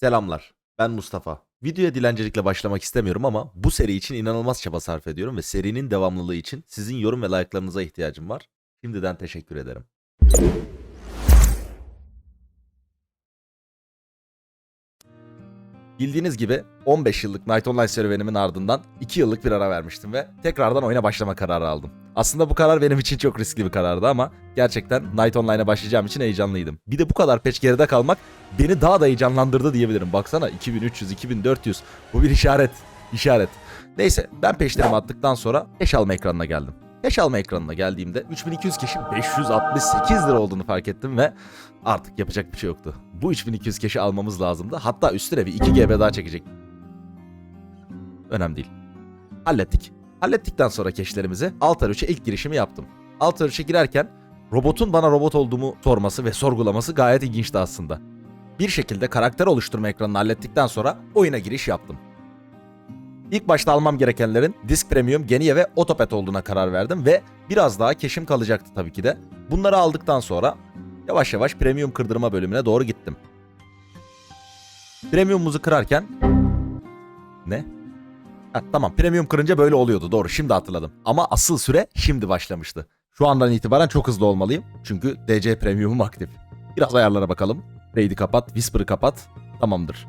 Selamlar. Ben Mustafa. Videoya dilencilikle başlamak istemiyorum ama bu seri için inanılmaz çaba sarf ediyorum ve serinin devamlılığı için sizin yorum ve like'larınıza ihtiyacım var. Şimdiden teşekkür ederim. Bildiğiniz gibi 15 yıllık Night Online serüvenimin ardından 2 yıllık bir ara vermiştim ve tekrardan oyuna başlama kararı aldım. Aslında bu karar benim için çok riskli bir karardı ama gerçekten Night Online'a başlayacağım için heyecanlıydım. Bir de bu kadar peç geride kalmak beni daha da heyecanlandırdı diyebilirim. Baksana 2300, 2400 bu bir işaret. İşaret. Neyse ben peşlerimi attıktan sonra peş alma ekranına geldim. Peş alma ekranına geldiğimde 3200 keşi 568 lira olduğunu fark ettim ve artık yapacak bir şey yoktu. Bu 3200 keşi almamız lazımdı. Hatta üstüne bir 2 GB daha çekecek. Önemli değil. Hallettik. Hallettikten sonra keşlerimizi Altar 3'e ilk girişimi yaptım. Altar 3'e girerken robotun bana robot olduğumu sorması ve sorgulaması gayet ilginçti aslında. Bir şekilde karakter oluşturma ekranını hallettikten sonra oyuna giriş yaptım. İlk başta almam gerekenlerin Disk Premium, Genie ve Otopet olduğuna karar verdim ve biraz daha keşim kalacaktı tabii ki de. Bunları aldıktan sonra yavaş yavaş Premium kırdırma bölümüne doğru gittim. Premium'umuzu kırarken... Ne? Ha, tamam Premium kırınca böyle oluyordu doğru şimdi hatırladım. Ama asıl süre şimdi başlamıştı. Şu andan itibaren çok hızlı olmalıyım. Çünkü DC Premium'um aktif. Biraz ayarlara bakalım. Raid'i kapat, Whisper'ı kapat. Tamamdır.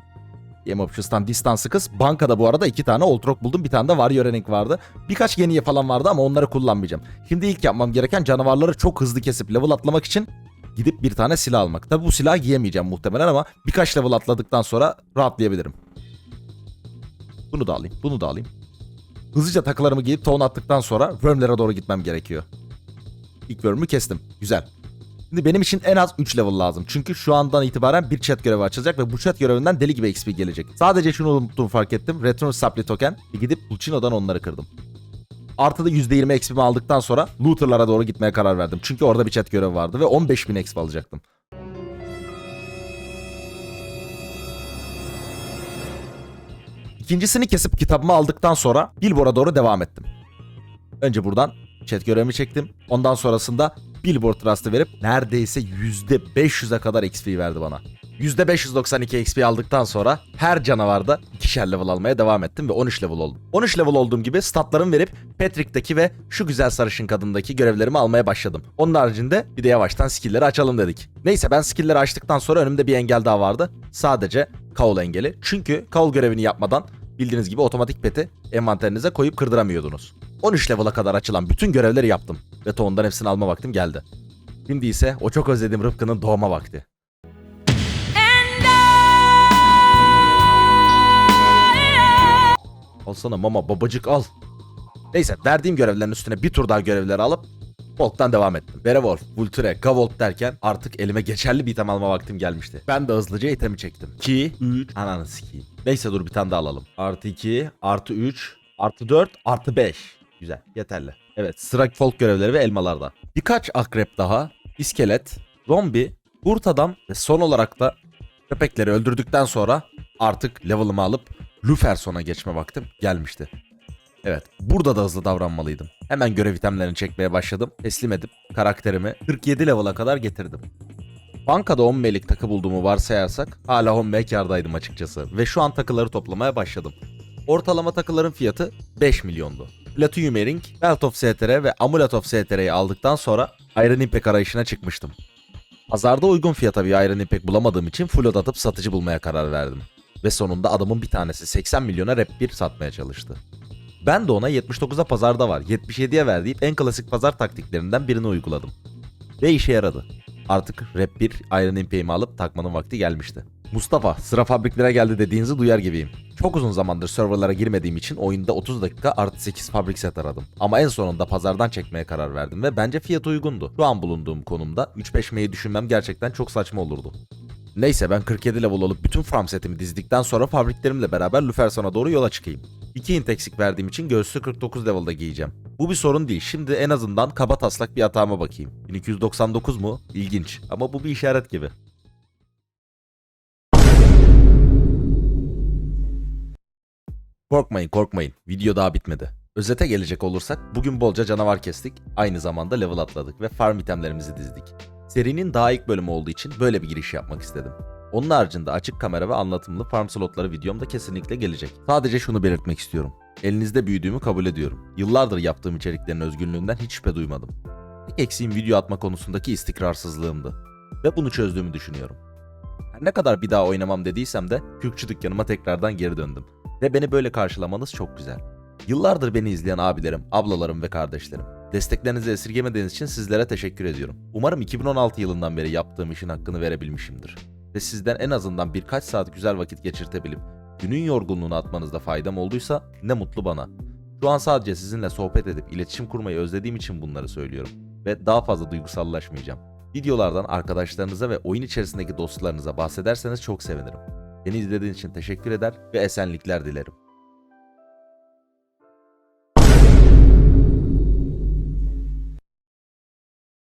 Game Options'tan Distance'ı kız. Bankada bu arada iki tane Old Rock buldum. Bir tane de Warrior Rank vardı. Birkaç yeniye falan vardı ama onları kullanmayacağım. Şimdi ilk yapmam gereken canavarları çok hızlı kesip level atlamak için gidip bir tane silah almak. Tabi bu silahı giyemeyeceğim muhtemelen ama birkaç level atladıktan sonra rahatlayabilirim. Bunu da alayım, bunu da alayım. Hızlıca takılarımı giyip ton attıktan sonra Worm'lere doğru gitmem gerekiyor. İlk Worm'ü kestim. Güzel. Şimdi benim için en az 3 level lazım. Çünkü şu andan itibaren bir chat görevi açılacak ve bu chat görevinden deli gibi XP gelecek. Sadece şunu unuttuğumu fark ettim. Return Supply Token. Bir gidip Pulcino'dan onları kırdım. Artı da %20 XP'mi aldıktan sonra Looter'lara doğru gitmeye karar verdim. Çünkü orada bir chat görevi vardı ve 15.000 XP alacaktım. İkincisini kesip kitabımı aldıktan sonra Billboard'a doğru devam ettim. Önce buradan chat görevimi çektim. Ondan sonrasında Billboard Trust'ı verip neredeyse %500'e kadar XP verdi bana. %592 XP aldıktan sonra her canavarda ikişer level almaya devam ettim ve 13 level oldum. 13 level olduğum gibi statlarımı verip Patrick'teki ve şu güzel sarışın kadındaki görevlerimi almaya başladım. Onun haricinde bir de yavaştan skill'leri açalım dedik. Neyse ben skill'leri açtıktan sonra önümde bir engel daha vardı. Sadece Kaul engeli. Çünkü Kaul görevini yapmadan bildiğiniz gibi otomatik peti envanterinize koyup kırdıramıyordunuz. 13 level'a kadar açılan bütün görevleri yaptım ve toğundan hepsini alma vaktim geldi. Şimdi ise o çok özlediğim Rıfkı'nın doğma vakti. Alsana mama babacık al. Neyse verdiğim görevlerin üstüne bir tur daha görevleri alıp Volk'tan devam ettim. Werewolf, Vulture, Gavolt derken artık elime geçerli bir item alma vaktim gelmişti. Ben de hızlıca itemi çektim. 2, 3, ananı sikeyim. Neyse dur bir tane daha alalım. Artı 2, artı 3, artı 4, artı 5. Güzel, yeterli. Evet, sıra folk görevleri ve elmalarda. Birkaç akrep daha, iskelet, zombi, kurt adam ve son olarak da köpekleri öldürdükten sonra artık level'ımı alıp Luferson'a geçme vaktim gelmişti. Evet, burada da hızlı davranmalıydım. Hemen görev itemlerini çekmeye başladım. Teslim edip karakterimi 47 level'a kadar getirdim. Bankada 10 melik takı bulduğumu varsayarsak hala 10 mek açıkçası ve şu an takıları toplamaya başladım. Ortalama takıların fiyatı 5 milyondu. Platinum Ring, Belt of STR ve Amulet of STR'yi aldıktan sonra Iron Impact arayışına çıkmıştım. Pazarda uygun fiyata bir Iron Impact bulamadığım için float atıp satıcı bulmaya karar verdim. Ve sonunda adamın bir tanesi 80 milyona rap 1 satmaya çalıştı. Ben de ona 79'a pazarda var, 77'ye ver deyip en klasik pazar taktiklerinden birini uyguladım. Ve işe yaradı. Artık Rap 1 Iron Impact'imi alıp takmanın vakti gelmişti. Mustafa, sıra fabriklere geldi dediğinizi duyar gibiyim. Çok uzun zamandır serverlara girmediğim için oyunda 30 dakika artı 8 fabrik set aradım. Ama en sonunda pazardan çekmeye karar verdim ve bence fiyat uygundu. Şu an bulunduğum konumda 3-5 M'yi düşünmem gerçekten çok saçma olurdu. Neyse ben 47 level olup bütün farm setimi dizdikten sonra fabriklerimle beraber Luferson'a doğru yola çıkayım. 2 int eksik verdiğim için göğsü 49 level'da giyeceğim. Bu bir sorun değil. Şimdi en azından kaba taslak bir hatama bakayım. 1299 mu? İlginç. Ama bu bir işaret gibi. Korkmayın korkmayın. Video daha bitmedi. Özete gelecek olursak bugün bolca canavar kestik. Aynı zamanda level atladık ve farm itemlerimizi dizdik. Serinin daha ilk bölümü olduğu için böyle bir giriş yapmak istedim. Onun haricinde açık kamera ve anlatımlı farm slotları videom da kesinlikle gelecek. Sadece şunu belirtmek istiyorum. Elinizde büyüdüğümü kabul ediyorum. Yıllardır yaptığım içeriklerin özgünlüğünden hiç şüphe duymadım. Tek eksiğim video atma konusundaki istikrarsızlığımdı. Ve bunu çözdüğümü düşünüyorum. Her ne kadar bir daha oynamam dediysem de Türkçü dükkanıma tekrardan geri döndüm. Ve beni böyle karşılamanız çok güzel. Yıllardır beni izleyen abilerim, ablalarım ve kardeşlerim. Desteklerinizi esirgemediğiniz için sizlere teşekkür ediyorum. Umarım 2016 yılından beri yaptığım işin hakkını verebilmişimdir. Ve sizden en azından birkaç saat güzel vakit geçirtebilip günün yorgunluğunu atmanızda faydam olduysa ne mutlu bana. Şu an sadece sizinle sohbet edip iletişim kurmayı özlediğim için bunları söylüyorum. Ve daha fazla duygusallaşmayacağım. Videolardan arkadaşlarınıza ve oyun içerisindeki dostlarınıza bahsederseniz çok sevinirim. Beni izlediğiniz için teşekkür eder ve esenlikler dilerim.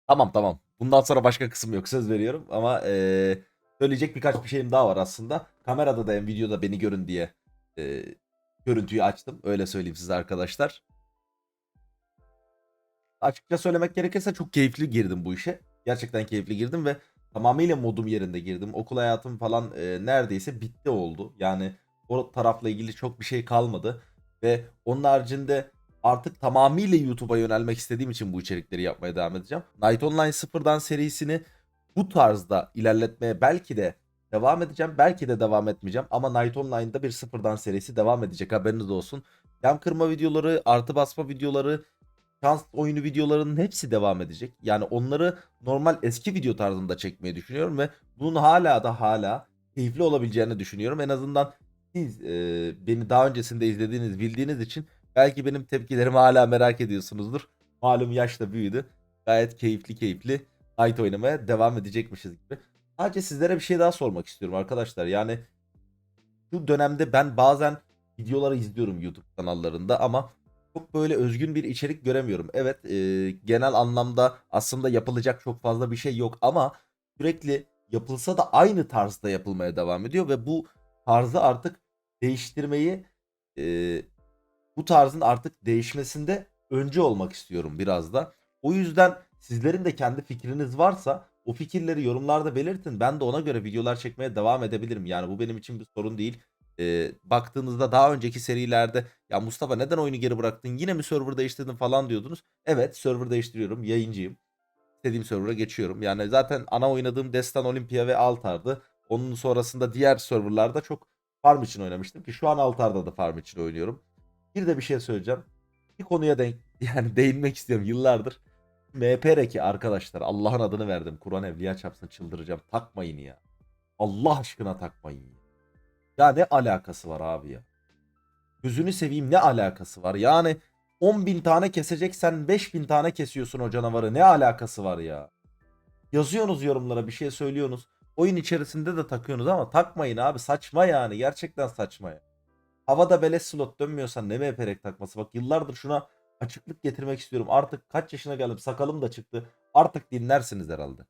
Tamam tamam. Bundan sonra başka kısım yok söz veriyorum ama eee, söyleyecek birkaç bir şeyim daha var aslında. Kamerada da hem videoda beni görün diye eee, görüntüyü açtım. Öyle söyleyeyim size arkadaşlar. Açıkça söylemek gerekirse çok keyifli girdim bu işe. Gerçekten keyifli girdim ve tamamıyla modum yerinde girdim. Okul hayatım falan eee, neredeyse bitti oldu. Yani o tarafla ilgili çok bir şey kalmadı. Ve onun haricinde artık tamamıyla YouTube'a yönelmek istediğim için bu içerikleri yapmaya devam edeceğim. Night Online sıfırdan serisini bu tarzda ilerletmeye belki de devam edeceğim. Belki de devam etmeyeceğim. Ama Night Online'da bir sıfırdan serisi devam edecek haberiniz olsun. Cam kırma videoları, artı basma videoları, şans oyunu videolarının hepsi devam edecek. Yani onları normal eski video tarzında çekmeyi düşünüyorum ve bunun hala da hala keyifli olabileceğini düşünüyorum. En azından siz e, beni daha öncesinde izlediğiniz, bildiğiniz için belki benim tepkilerimi hala merak ediyorsunuzdur. Malum yaş da büyüdü. Gayet keyifli keyifli Night oynamaya devam edecekmişiz gibi. Sadece sizlere bir şey daha sormak istiyorum arkadaşlar. Yani şu dönemde ben bazen videoları izliyorum YouTube kanallarında ama çok böyle özgün bir içerik göremiyorum. Evet e, genel anlamda aslında yapılacak çok fazla bir şey yok ama sürekli yapılsa da aynı tarzda yapılmaya devam ediyor ve bu tarzı artık değiştirmeyi e, bu tarzın artık değişmesinde öncü olmak istiyorum biraz da. O yüzden sizlerin de kendi fikriniz varsa o fikirleri yorumlarda belirtin. Ben de ona göre videolar çekmeye devam edebilirim. Yani bu benim için bir sorun değil. Ee, baktığınızda daha önceki serilerde ya Mustafa neden oyunu geri bıraktın yine mi server değiştirdin falan diyordunuz. Evet server değiştiriyorum yayıncıyım. İstediğim server'a geçiyorum. Yani zaten ana oynadığım Destan Olympia ve Altar'dı. Onun sonrasında diğer serverlarda çok farm için oynamıştım ki şu an Altar'da da farm için oynuyorum. Bir de bir şey söyleyeceğim. Bir konuya denk yani değinmek istiyorum yıllardır. MPR'ki arkadaşlar Allah'ın adını verdim. Kur'an evliya çarpsın çıldıracağım. Takmayın ya. Allah aşkına takmayın ya. Ya ne alakası var abi ya? Gözünü seveyim ne alakası var? Yani 10 bin tane keseceksen 5 bin tane kesiyorsun o canavarı. Ne alakası var ya? Yazıyorsunuz yorumlara bir şey söylüyorsunuz. Oyun içerisinde de takıyorsunuz ama takmayın abi. Saçma yani. Gerçekten saçma ya. Havada beleş slot dönmüyorsan ne MPR'ek takması? Bak yıllardır şuna açıklık getirmek istiyorum. Artık kaç yaşına geldim sakalım da çıktı. Artık dinlersiniz herhalde.